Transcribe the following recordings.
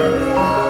Música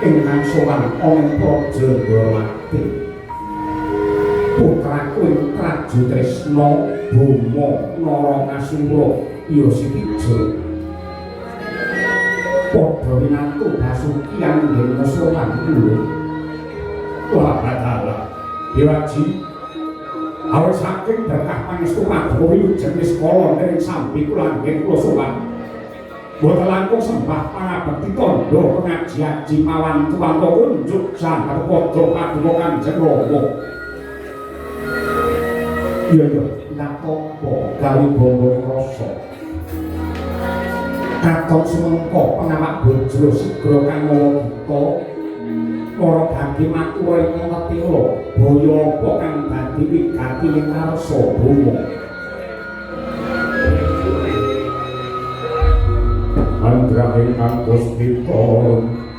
ingkang sowan ana praja Ndrawati putraku ing Praja Tresna Boma Narangasura ya sitijo padha winantu Basuki anggen sowan kuwi ora batala Dewaji Awal saking berkah pangestu Prabowo jenis kala ning sambi kula anggen kula sowan Boten langkung sembah pangabekti tondo pengajian jimawan tuwanto unjuk sangat podo kadumo kanjeng Rama. Iya iya, nakopo gawe bombong rasa. Katon semengko pengamak bojo segera kang ngomongito para bagi ing ngetilo boyo apa kang dadi wigati ing ngarsa bomo. Amen, Angst, Willkommen.